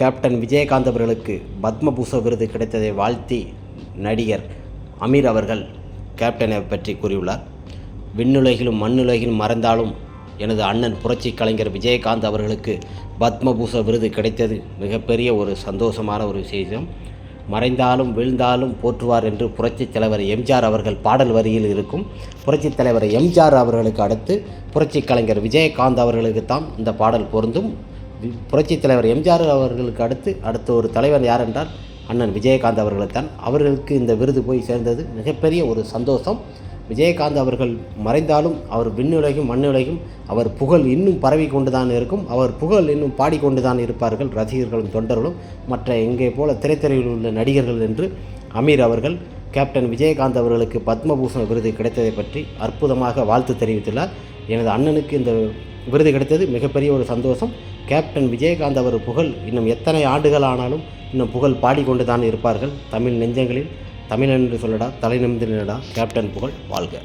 Captain Vijayakanth அவர்களுக்கு பத்மபூஷ விருது கிடைத்ததை வாழ்த்தி நடிகர் அமீர் அவர்கள் கேப்டனை பற்றி கூறியுள்ளார். விண்ணுலகிலும் மண்ணுலகிலும் மறைந்தாலும் எனது அண்ணன் புரட்சி கலைஞர் விஜயகாந்த் அவர்களுக்கு பத்மபூஷ விருது கிடைத்தது. மிகப்பெரிய ஒரு சந்தோஷமான ஒரு விஷயம். மறைந்தாலும் வீழ்ந்தாலும் போற்றுவார் என்று புரட்சித் தலைவர் எம்ஜிஆர் அவர்கள் பாடல் வரியில் இருக்கும் புரட்சித் தலைவர் எம்ஜிஆர் அவர்களுக்கு அடுத்து புரட்சி கலைஞர் விஜயகாந்த் அவர்களுக்கு தான் இந்த பாடல் பொருந்தும். புரட்சித் தலைவர் எம்ஜிஆர் அவர்களுக்கு அடுத்து அடுத்த ஒரு தலைவர் யார் என்றால் அண்ணன் விஜயகாந்த் அவர்களைத்தான் அவர்களுக்கு இந்த விருது போய் சேர்ந்தது மிகப்பெரிய ஒரு சந்தோஷம். விஜயகாந்த் அவர்கள் மறைந்தாலும் அவர் விண்ணுலகும் மண்ணுலகும் அவர் புகழ் இன்னும் பரவி கொண்டு தான் இருக்கும். அவர் புகழ் இன்னும் பாடிக்கொண்டு தான் இருப்பார்கள் ரசிகர்களும் தொண்டர்களும். மற்ற எங்கே போல திரைத்துறையில் உள்ள நடிகர்கள் என்று அமீர் அவர்கள் கேப்டன் விஜயகாந்த் அவர்களுக்கு பத்மபூஷண விருது கிடைத்ததை பற்றி அற்புதமாக வாழ்த்து தெரிவித்துள்ளார். எனது அண்ணனுக்கு இந்த விருது கிடைத்தது. மிகப்பெரிய ஒரு சந்தோஷம். கேப்டன் விஜயகாந்த் அவர் புகழ் இன்னும் எத்தனை ஆண்டுகள் ஆனாலும் இன்னும் புகழ் பாடிக்கொண்டு தான் இருப்பார்கள். தமிழ் நெஞ்சங்களில் தமிழன் என்று சொல்லடா தலை நிமிந்து கேப்டன் புகழ் வாழ்க.